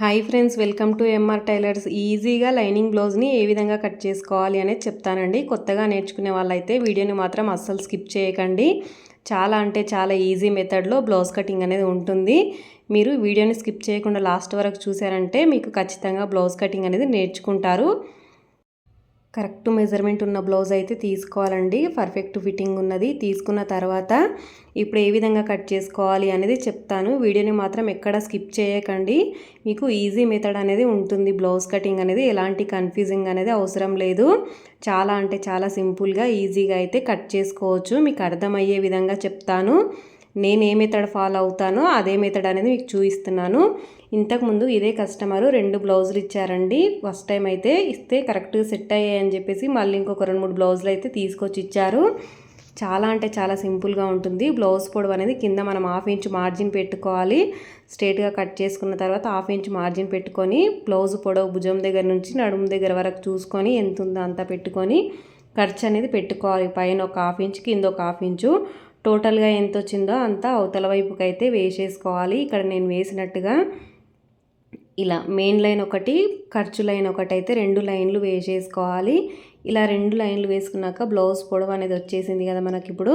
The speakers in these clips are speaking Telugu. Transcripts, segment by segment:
Hi friends welcome to MR tailors. ఈజీగా లైనింగ్ బ్లౌజ్ని ఏ విధంగా కట్ చేసుకోవాలి అనేది చెప్తానండి. కొత్తగా నేర్చుకునే వాళ్ళైతే వీడియోని మాత్రం అస్సలు స్కిప్ చేయకండి. చాలా అంటే చాలా ఈజీ మెథడ్లో బ్లౌజ్ కటింగ్ అనేది ఉంటుంది. మీరు వీడియోని స్కిప్ చేయకుండా లాస్ట్ వరకు చూసారంటే మీకు ఖచ్చితంగా బ్లౌజ్ కటింగ్ అనేది నేర్చుకుంటారు. కరెక్ట్ మెజర్మెంట్ ఉన్న బ్లౌజ్ అయితే తీసుకోవాలండి. పర్ఫెక్ట్ ఫిట్టింగ్ ఉన్నది. తీసుకున్న తర్వాత ఇప్పుడు ఏ విధంగా కట్ చేసుకోవాలి అనేది చెప్తాను. వీడియోని మాత్రం ఎక్కడ స్కిప్ చేయకండి. మీకు ఈజీ మెథడ్ అనేది ఉంటుంది. బ్లౌజ్ కటింగ్ అనేది ఎలాంటి కన్ఫ్యూజింగ్ అనేది అవసరం లేదు. చాలా అంటే చాలా సింపుల్గా ఈజీగా అయితే కట్ చేసుకోవచ్చు. మీకు అర్థమయ్యే విధంగా చెప్తాను. నేను ఏ మెథడ్ ఫాలో అవుతానో అదే మెథడ్ అనేది మీకు చూపిస్తున్నాను. ఇంతకుముందు ఇదే కస్టమరు రెండు బ్లౌజులు ఇచ్చారండి. ఫస్ట్ టైం అయితే ఇస్తే కరెక్ట్గా సెట్ అయ్యాయని చెప్పేసి మళ్ళీ ఇంకొక రెండు మూడు బ్లౌజులు అయితే తీసుకొచ్చి ఇచ్చారు. చాలా అంటే చాలా సింపుల్గా ఉంటుంది. బ్లౌజ్ పొడవు అనేది కింద మనం హాఫ్ ఇంచ్ మార్జిన్ పెట్టుకోవాలి. స్ట్రేట్గా కట్ చేసుకున్న తర్వాత హాఫ్ ఇంచ్ మార్జిన్ పెట్టుకొని బ్లౌజ్ పొడవు భుజం దగ్గర నుంచి నడుము దగ్గర వరకు చూసుకొని ఎంత ఉందో అంతా పెట్టుకొని ఖర్చు అనేది పెట్టుకోవాలి. పైన ఒక హాఫ్ ఇంచ్ కింద ఒక హాఫ్ ఇంచు టోటల్గా ఎంత వచ్చిందో అంతా అవతల వైపుకి అయితే వేసేసుకోవాలి. ఇక్కడ నేను వేసినట్టుగా ఇలా మెయిన్ లైన్ ఒకటి ఖర్చు లైన్ ఒకటి అయితే రెండు లైన్లు వేసేసుకోవాలి. ఇలా రెండు లైన్లు వేసుకున్నాక బ్లౌజ్ పొడవు అనేది వచ్చేసింది కదా మనకి ఇప్పుడు.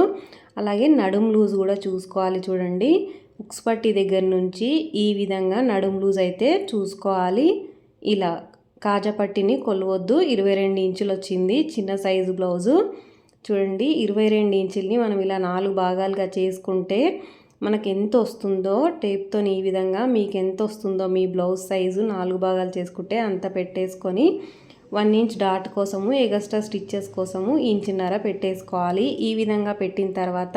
అలాగే నడుం లూజ్ కూడా చూసుకోవాలి చూడండి. ఉక్స్ పట్టి దగ్గర నుంచి ఈ విధంగా నడుం లూజ్ అయితే చూసుకోవాలి. ఇలా కాజపట్టిని కొలవద్దు. ఇరవై రెండు ఇంచులు వచ్చింది చిన్న సైజు బ్లౌజు. చూడండి ఇరవై రెండు ఇంచుల్ని మనం ఇలా నాలుగు భాగాలుగా చేసుకుంటే మనకు ఎంత వస్తుందో టేప్తో ఈ విధంగా మీకు ఎంత వస్తుందో మీ బ్లౌజ్ సైజు నాలుగు భాగాలు చేసుకుంటే అంత పెట్టేసుకొని వన్ ఇంచ్ డాట్ కోసము ఎగస్ట్రా స్టిచ్చెస్ కోసము ఇంచున్నర పెట్టేసుకోవాలి. ఈ విధంగా పెట్టిన తర్వాత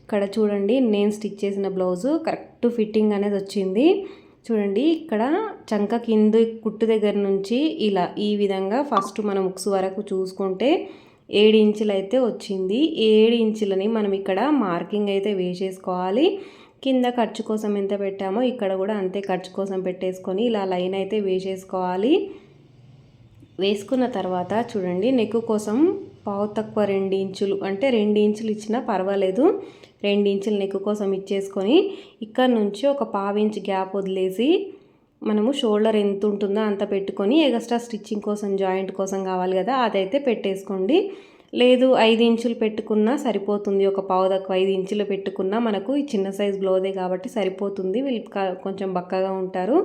ఇక్కడ చూడండి నేను స్టిచ్ చేసిన బ్లౌజు కరెక్ట్ ఫిట్టింగ్ అనేది వచ్చింది. చూడండి ఇక్కడ చంక కింద కుట్టు దగ్గర నుంచి ఇలా ఈ విధంగా ఫస్ట్ మనం ఉక్స్ వరకు చూసుకుంటే ఏడు ఇంచులు అయితే వచ్చింది. ఏడు ఇంచులని మనం ఇక్కడ మార్కింగ్ అయితే వేసేసుకోవాలి. కింద ఖర్చు కోసం ఎంత పెట్టామో ఇక్కడ కూడా అంతే ఖర్చు కోసం పెట్టేసుకొని ఇలా లైన్ అయితే వేసేసుకోవాలి. వేసుకున్న తర్వాత చూడండి నెక్ కోసం పావు తక్కువ రెండు ఇంచులు అంటే రెండు ఇంచులు ఇచ్చినా పర్వాలేదు. రెండు ఇంచులు నెక్ కోసం ఇచ్చేసుకొని ఇక్కడ నుంచి ఒక పావు ఇంచు గ్యాప్ వదిలేసి మనము షోల్డర్ ఎంత ఉంటుందో అంత పెట్టుకొని ఎగస్ట్రా స్టిచ్చింగ్ కోసం జాయింట్ కోసం కావాలి కదా అదైతే పెట్టేసుకోండి. లేదు ఐదు ఇంచులు పెట్టుకున్నా సరిపోతుంది. ఒక పావు తక్కువ ఐదు ఇంచులు పెట్టుకున్నా మనకు ఈ చిన్న సైజ్ బ్లౌజే కాబట్టి సరిపోతుంది. వీళ్ళు కొంచెం బక్కగా ఉంటారు.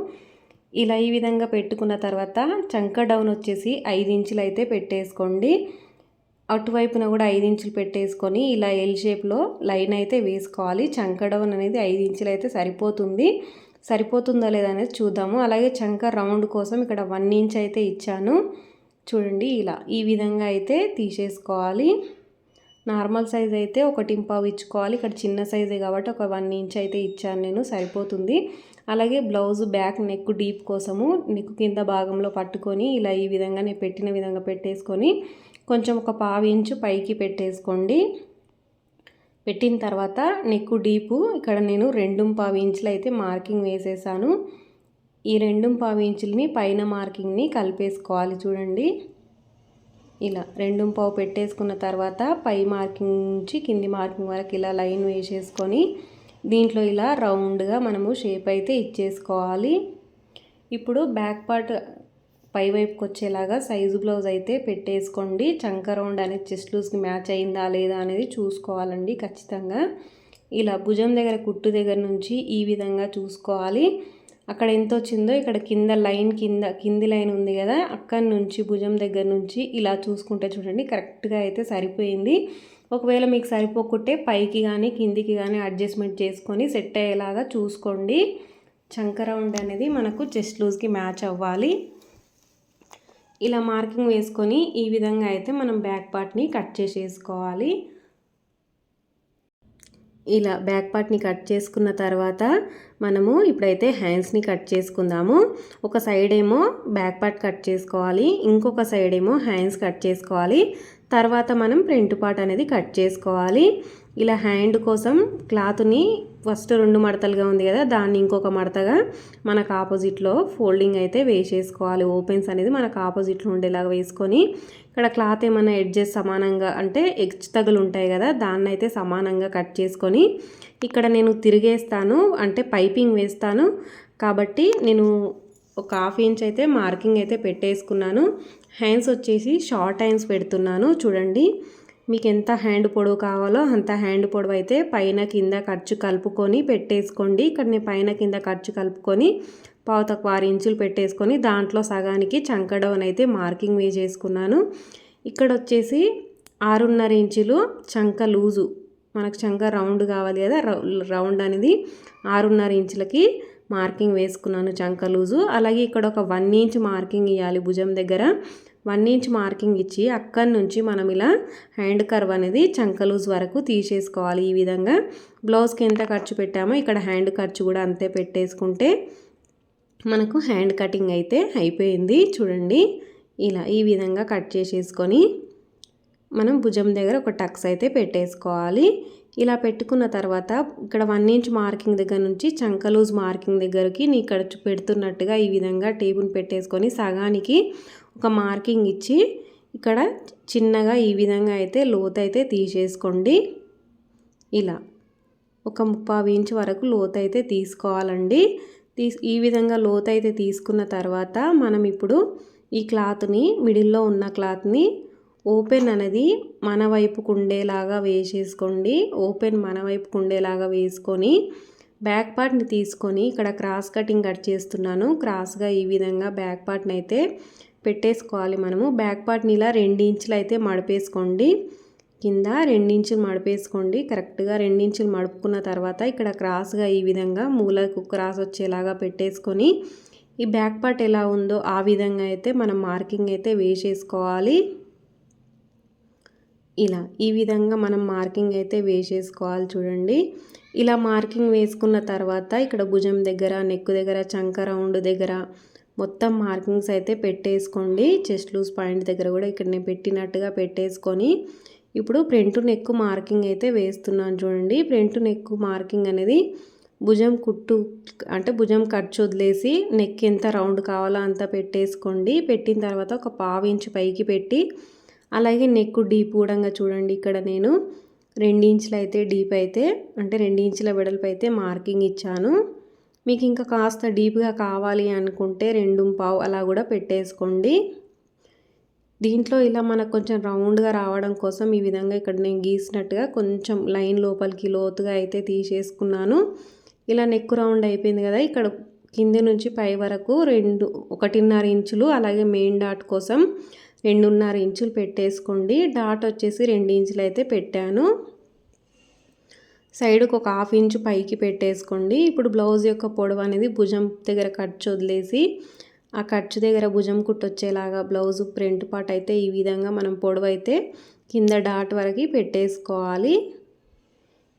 ఇలా ఈ విధంగా పెట్టుకున్న తర్వాత చంక డౌన్ వచ్చేసి ఐదు ఇంచులు అయితే పెట్టేసుకోండి. అటువైపున కూడా ఐదు ఇంచులు పెట్టేసుకొని ఇలా ఎల్ షేప్లో లైన్ అయితే వేసుకోవాలి. చంక డౌన్ అనేది ఐదు ఇంచులు అయితే సరిపోతుంది. సరిపోతుందా లేదా అనేది చూద్దాము. అలాగే చంక రౌండ్ కోసం ఇక్కడ వన్ ఇంచ్ అయితే ఇచ్చాను. చూడండి ఇలా ఈ విధంగా అయితే తీసేసుకోవాలి. నార్మల్ సైజ్ అయితే ఒక టింపావు ఇచ్చుకోవాలి. ఇక్కడ చిన్న సైజే కాబట్టి ఒక వన్ ఇంచ్ అయితే ఇచ్చాను నేను సరిపోతుంది. అలాగే బ్లౌజ్ బ్యాక్ నెక్ డీప్ కోసము నెక్ కింద భాగంలో పట్టుకొని ఇలా ఈ విధంగా నేను పెట్టిన విధంగా పెట్టేసుకొని కొంచెం ఒక పావు ఇంచు పైకి పెట్టేసుకోండి. పెట్టిన తర్వాత నెక్కు డీపు ఇక్కడ నేను రెండు పావు ఇంచులు అయితే మార్కింగ్ వేసేసాను. ఈ రెండు పావు ఇంచులని పైన మార్కింగ్ని కలిపేసుకోవాలి చూడండి. ఇలా రెండు పావు పెట్టేసుకున్న తర్వాత పై మార్కింగ్ నుంచి కింది మార్కింగ్ వరకు ఇలా లైన్ వేసేసుకొని దీంట్లో ఇలా రౌండ్గా మనము షేప్ అయితే ఇచ్చేసుకోవాలి. ఇప్పుడు బ్యాక్ పార్ట్ పై వైపుకి వచ్చేలాగా సైజు బ్లౌజ్ అయితే పెట్టేసుకోండి. చంక రౌండ్ అనేది చెస్ట్ లూజ్కి మ్యాచ్ అయిందా లేదా అనేది చూసుకోవాలండి ఖచ్చితంగా. ఇలా భుజం దగ్గర కుట్టు దగ్గర నుంచి ఈ విధంగా చూసుకోవాలి. అక్కడ ఎంత వచ్చిందో ఇక్కడ కింద లైన్ కింద కింది లైన్ ఉంది కదా అక్కడి నుంచి భుజం దగ్గర నుంచి ఇలా చూసుకుంటే చూడండి కరెక్ట్గా అయితే సరిపోయింది. ఒకవేళ మీకు సరిపోకుంటే పైకి కానీ కిందికి కానీ అడ్జస్ట్మెంట్ చేసుకొని సెట్ అయ్యేలాగా చూసుకోండి. చంక రౌండ్ అనేది మనకు చెస్ట్ లూజ్కి మ్యాచ్ అవ్వాలి. ఇలా మార్కింగ్ వేసుకొని ఈ విధంగా అయితే మనం బ్యాక్ పార్ట్ని కట్ చేసేసుకోవాలి. ఇలా బ్యాక్ పార్ట్ని కట్ చేసుకున్న తర్వాత మనము ఇప్పుడైతే హ్యాండ్స్ని కట్ చేసుకుందాము. ఒక సైడ్ ఏమో బ్యాక్ పార్ట్ కట్ చేసుకోవాలి ఇంకొక సైడ్ ఏమో హ్యాండ్స్ కట్ చేసుకోవాలి. తర్వాత మనం ఫ్రంట్ పార్ట్ అనేది కట్ చేసుకోవాలి. ఇలా హ్యాండ్ కోసం క్లాత్ని ఫస్ట్ రెండు మడతలుగా ఉంది కదా దాన్ని ఇంకొక మడతగా మనకు ఆపోజిట్లో ఫోల్డింగ్ అయితే వేసేసుకోవాలి. ఓపెన్స్ అనేది మనకు ఆపోజిట్లో ఉండేలాగా వేసుకొని ఇక్కడ క్లాత్ ఏమైనా ఎడ్జెస్ సమానంగా అంటే ఎడ్జ్ తగులు ఉంటాయి కదా దాన్ని అయితే సమానంగా కట్ చేసుకొని ఇక్కడ నేను తిరిగేస్తాను అంటే పైపింగ్ వేస్తాను. కాబట్టి నేను ఒక హాఫ్ ఇంచ్ అయితే మార్కింగ్ అయితే పెట్టేసుకున్నాను. హ్యాండ్స్ వచ్చేసి షార్ట్ హ్యాండ్స్ పెడుతున్నాను చూడండి. మీకు ఎంత హ్యాండ్ పొడవు కావాలో అంత హ్యాండ్ పొడవు అయితే పైన కింద ఖర్చు కలుపుకొని పెట్టేసుకోండి. ఇక్కడ నేను పైన కింద ఖర్చు కలుపుకొని పావు తక్కువ ఆరు ఇంచులు పెట్టేసుకొని దాంట్లో సగానికి చంకడవన్ అయితే మార్కింగ్ వేసేసుకున్నాను ఇక్కడ వచ్చేసి ఆరున్నర ఇంచులు చంక లూజు. మనకు చంక రౌండ్ కావాలి కదా రౌండ్ అనేది ఆరున్నర ఇంచులకి మార్కింగ్ వేసుకున్నాను చంక లూజు. అలాగే ఇక్కడ ఒక వన్ ఇంచ్ మార్కింగ్ ఇవ్వాలి భుజం దగ్గర. వన్ ఇంచ్ మార్కింగ్ ఇచ్చి అక్కడి నుంచి మనం ఇలా హ్యాండ్ కర్వ్ అనేది చంక లూజ్ వరకు తీసేసుకోవాలి ఈ విధంగా. బ్లౌజ్కి ఎంత ఖర్చు పెట్టామో ఇక్కడ హ్యాండ్ ఖర్చు కూడా అంతే పెట్టేసుకుంటే మనకు హ్యాండ్ కటింగ్ అయితే అయిపోయింది. చూడండి ఇలా ఈ విధంగా కట్ చేసేసుకొని మనం భుజం దగ్గర ఒక టక్స్ అయితే పెట్టేసుకోవాలి. ఇలా పెట్టుకున్న తర్వాత ఇక్కడ వన్ ఇంచ్ మార్కింగ్ దగ్గర నుంచి చంకలూజ్ మార్కింగ్ దగ్గరికి నీ ఇక్కడ పెడుతున్నట్టుగా ఈ విధంగా టేబుల్ పెట్టేసుకొని సగానికి ఒక మార్కింగ్ ఇచ్చి ఇక్కడ చిన్నగా ఈ విధంగా అయితే లోతు అయితే తీసేసుకోండి. ఇలా ఒక ముప్పై ఇంచ్ వరకు లోతు అయితే తీసుకోవాలండి. తీస్ ఈ విధంగా లోతు అయితే తీసుకున్న తర్వాత మనం ఇప్పుడు ఈ క్లాత్ని మిడిల్లో ఉన్న క్లాత్ని ఓపెన్ అనేది మన వైపుకు ఉండేలాగా వేసేసుకోండి. ఓపెన్ మన వైపుకు ఉండేలాగా వేసుకొని బ్యాక్ పార్ట్ని తీసుకొని ఇక్కడ క్రాస్ కటింగ్ కట్ చేస్తున్నాను. క్రాస్గా ఈ విధంగా బ్యాక్ పార్ట్ని అయితే పెట్టేసుకోవాలి మనము. బ్యాక్ పార్ట్ని ఇలా రెండు ఇంచులు అయితే మడిపేసుకోండి. కింద రెండించులు మడిపేసుకోండి. కరెక్ట్గా రెండించులు మడుపుకున్న తర్వాత ఇక్కడ క్రాస్గా ఈ విధంగా మూలకు క్రాస్ వచ్చేలాగా పెట్టేసుకొని ఈ బ్యాక్ పార్ట్ ఎలా ఉందో ఆ విధంగా అయితే మనం మార్కింగ్ అయితే వేసేసుకోవాలి. ఇలా ఈ విధంగా మనం మార్కింగ్ అయితే వేసేసుకోవాలి చూడండి. ఇలా మార్కింగ్ వేసుకున్న తర్వాత ఇక్కడ భుజం దగ్గర నెక్ దగ్గర చంక రౌండ్ దగ్గర మొత్తం మార్కింగ్స్ అయితే పెట్టేసుకోండి. చెస్ట్ లూజ్ పాయింట్ దగ్గర కూడా ఇక్కడ నేను పెట్టినట్టుగా పెట్టేసుకొని ఇప్పుడు ఫ్రంట్ నెక్ మార్కింగ్ అయితే వేస్తున్నాను చూడండి. ఫ్రంట్ నెక్ మార్కింగ్ అనేది భుజం కుట్టు అంటే భుజం ఖర్చు వదిలేసి నెక్ ఎంత రౌండ్ కావాలో అంత పెట్టేసుకోండి. పెట్టిన తర్వాత ఒక పావు ఇంచు పైకి పెట్టి అలాగే నెక్ డీప్ కూడా చూడండి ఇక్కడ నేను రెండు ఇంచులు అయితే డీప్ అయితే అంటే రెండు ఇంచుల వెడల్పు అయితే మార్కింగ్ ఇచ్చాను. మీకు ఇంకా కాస్త డీప్గా కావాలి అనుకుంటే రెండు పావు అలా కూడా పెట్టేసుకోండి. దీంట్లో ఇలా మనకు కొంచెం రౌండ్గా రావడం కోసం ఈ విధంగా ఇక్కడ నేను గీసినట్టుగా కొంచెం లైన్ లోపలికి లోతుగా అయితే తీసేసుకున్నాను. ఇలా నెక్ రౌండ్ అయిపోయింది కదా ఇక్కడ కింది నుంచి పై వరకు రెండు ఒకటిన్నర ఇంచులు అలాగే మెయిన్ డాట్ కోసం రెండున్నర ఇంచులు పెట్టేసుకోండి. డాట్ వచ్చేసి రెండు ఇంచులు అయితే పెట్టాను. సైడ్కి ఒక హాఫ్ ఇంచు పైకి పెట్టేసుకోండి. ఇప్పుడు బ్లౌజ్ యొక్క పొడవు అనేది భుజం దగ్గర ఖర్చు వదిలేసి ఆ ఖర్చు దగ్గర భుజం కుట్టొచ్చేలాగా బ్లౌజ్ ప్రింట్ పార్ట్ అయితే ఈ విధంగా మనం పొడవు అయితే కింద డాట్ వరకు పెట్టేసుకోవాలి.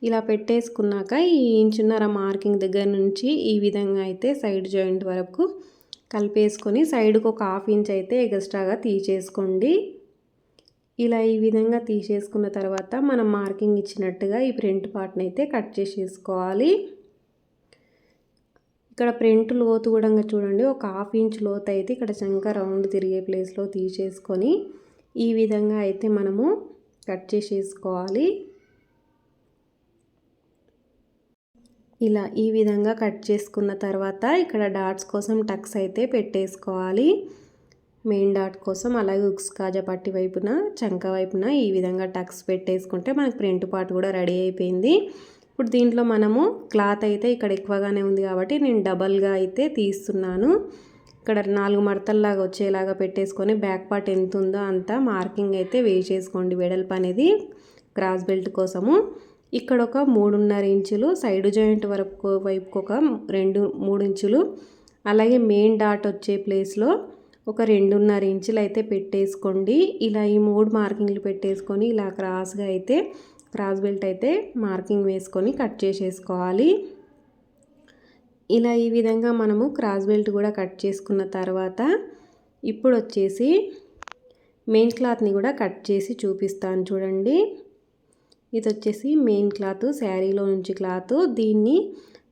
ఇలా పెట్టేసుకున్నాక ఈ ఇంచున్నర మార్కింగ్ దగ్గర నుంచి ఈ విధంగా అయితే సైడ్ జాయింట్ వరకు కలిపేసుకొని సైడ్కి ఒక హాఫ్ ఇంచ్ అయితే ఎక్స్ట్రాగా తీసేసుకోండి. ఇలా ఈ విధంగా తీసేసుకున్న తర్వాత మనం మార్కింగ్ ఇచ్చినట్టుగా ఈ ప్రింట్ పార్ట్ని అయితే కట్ చేసేసుకోవాలి. ఇక్కడ ప్రింట్ లోతు కూడా చూడండి ఒక హాఫ్ ఇంచ్ లోతు అయితే ఇక్కడ శంక రౌండ్ తిరిగే ప్లేస్లో తీసేసుకొని ఈ విధంగా అయితే మనము కట్ చేసేసుకోవాలి. ఇలా ఈ విధంగా కట్ చేసుకున్న తర్వాత ఇక్కడ డాట్స్ కోసం టక్స్ అయితే పెట్టేసుకోవాలి. మెయిన్ డాట్ కోసం అలాగే ఉక్స్ కాజా పట్టి వైపున చంక వైపున ఈ విధంగా టక్స్ పెట్టేసుకుంటే మనకు ప్రింట్ పార్ట్ కూడా రెడీ అయిపోయింది. ఇప్పుడు దీంట్లో మనము క్లాత్ అయితే ఇక్కడ ఎక్కువగానే ఉంది కాబట్టి నేను డబల్గా అయితే తీస్తున్నాను. ఇక్కడ నాలుగు మడతల్లాగా వచ్చేలాగా పెట్టేసుకొని బ్యాక్ పార్ట్ ఎంత ఉందో అంత మార్కింగ్ అయితే వేసేసుకోండి వెడల్పు అనేది క్రాస్ బెల్ట్ కోసము. ఇక్కడ ఒక మూడున్నర ఇంచులు సైడ్ జాయింట్ వరకు వైపుకు ఒక రెండు మూడు ఇంచులు అలాగే మెయిన్ డాట్ వచ్చే ప్లేస్లో ఒక రెండున్నర ఇంచులు అయితే పెట్టేసుకోండి. ఇలా ఈ మూడు మార్కింగ్లు పెట్టేసుకొని ఇలా క్రాస్గా అయితే క్రాస్ బెల్ట్ అయితే మార్కింగ్ వేసుకొని కట్ చేసేసుకోవాలి. ఇలా ఈ విధంగా మనము క్రాస్ బెల్ట్ కూడా కట్ చేసుకున్న తర్వాత ఇప్పుడు వచ్చేసి మెయిన్ క్లాత్ని కూడా కట్ చేసి చూపిస్తాను చూడండి. ఇది వచ్చేసి మెయిన్ క్లాత్ శారీలో నుంచి క్లాత్. దీన్ని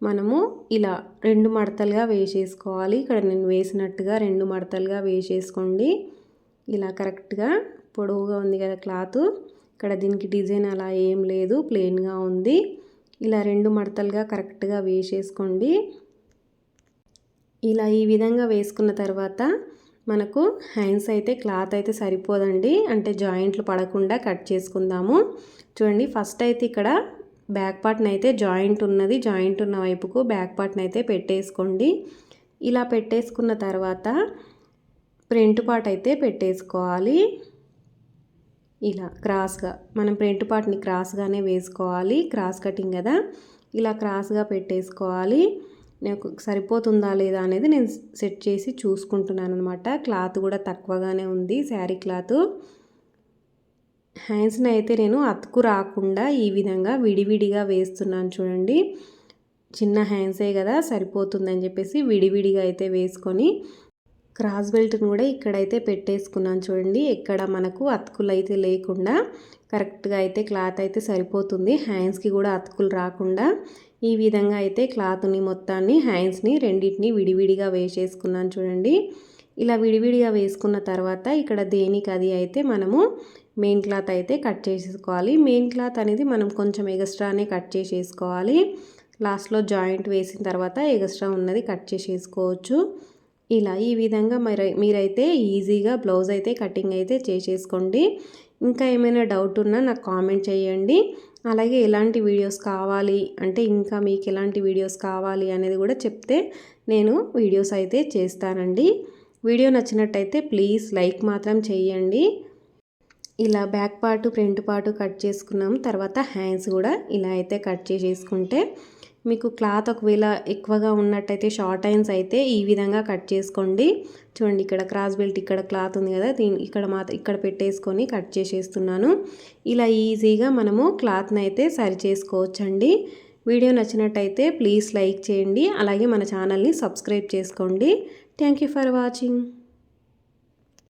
మనము ఇలా రెండు మడతలుగా వేసేసుకోవాలి. ఇక్కడ నేను వేసినట్టుగా రెండు మడతలుగా వేసేసుకోండి. ఇలా కరెక్ట్గా పొడవుగా ఉంది కదా క్లాత్. ఇక్కడ దీనికి డిజైన్ అలా ఏం లేదు ప్లెయిన్గా ఉంది. ఇలా రెండు మడతలుగా కరెక్ట్గా వేసేసుకోండి. ఇలా ఈ విధంగా వేసుకున్న తర్వాత మనకు హ్యాండ్స్ అయితే క్లాత్ అయితే సరిపోదండి. అంటే జాయింట్లు పడకుండా కట్ చేసుకుందాము. చూడండి ఫస్ట్ అయితే ఇక్కడ బ్యాక్ పార్ట్ని అయితే జాయింట్ ఉన్నది. జాయింట్ ఉన్న వైపుకు బ్యాక్ పార్ట్ని అయితే పెట్టేసుకోండి. ఇలా పెట్టేసుకున్న తర్వాత ప్రింట్ పార్ట్ అయితే పెట్టేసుకోవాలి. ఇలా క్రాస్గా మనం ప్రింట్ పార్ట్ని క్రాస్గానే వేసుకోవాలి. క్రాస్ కటింగ్ కదా. ఇలా క్రాస్గా పెట్టేసుకోవాలి. నాకు సరిపోతుందా లేదా అనేది నేను సెట్ చేసి చూసుకుంటున్నాను అనమాట క్లాత్ కూడా తక్కువగానే ఉంది. Sari cloth. హ్యాండ్స్ని అయితే నేను అతుకు రాకుండా ఈ విధంగా విడివిడిగా వేస్తున్నాను చూడండి. చిన్న హ్యాండ్సే కదా సరిపోతుందని చెప్పేసి విడివిడిగా అయితే వేసుకొని క్రాస్ బెల్ట్ని కూడా ఇక్కడైతే పెట్టేసుకున్నాను చూడండి. ఎక్కడ మనకు అతుకులు అయితే లేకుండా కరెక్ట్గా అయితే క్లాత్ అయితే సరిపోతుంది. హ్యాండ్స్కి కూడా అతుకులు రాకుండా ఈ విధంగా అయితే క్లాత్ని మొత్తాన్ని హ్యాండ్స్ని రెండింటిని విడివిడిగా వేసేసుకున్నాను చూడండి. ఇలా విడివిడిగా వేసుకున్న తర్వాత ఇక్కడ దేనికి అది అయితే మనము మెయిన్ క్లాత్ అయితే కట్ చేసేసుకోవాలి. మెయిన్ క్లాత్ అనేది మనం కొంచెం ఎగస్ట్రానే కట్ చేసేసుకోవాలి. లాస్ట్లో జాయింట్ వేసిన తర్వాత ఎగస్ట్రా ఉన్నది కట్ చేసేసుకోవచ్చు. ఇలా ఈ విధంగా మరి మీరైతే ఈజీగా బ్లౌజ్ అయితే కటింగ్ అయితే చేసేసుకోండి. ఇంకా ఏమైనా డౌట్ ఉన్నా నాకు కామెంట్ చేయండి. అలాగే ఎలాంటి వీడియోస్ కావాలి అంటే ఇంకా మీకు ఎలాంటి వీడియోస్ కావాలి అనేది కూడా చెప్తే నేను వీడియోస్ అయితే చేస్తానండి. వీడియో నచ్చినట్టయితే ప్లీజ్ లైక్ మాత్రం చేయండి. ఇలా back part front part cut చేసుకున్నాం. తర్వాత హ్యాండ్స్ కూడా ఇలా అయితే కట్ చేసేసుకుంటే మీకు క్లాత్ ఒకవేళ ఎక్కువగా ఉన్నట్టయితే షార్ట్ హ్యాండ్స్ అయితే ఈ విధంగా కట్ చేసుకోండి. చూడండి ఇక్కడ క్రాస్ బెల్ట్ ఇక్కడ క్లాత్ ఉంది కదా దీని ఇక్కడ మాత్రం ఇక్కడ పెట్టేసుకొని కట్ చేసేస్తున్నాను. ఇలా ఈజీగా మనము క్లాత్ని అయితే సరి చేసుకోవచ్చండి వీడియో నచ్చినట్టయితే ప్లీజ్ లైక్ చేయండి. అలాగే మన ఛానల్ని సబ్స్క్రైబ్ చేసుకోండి. Thank for watching.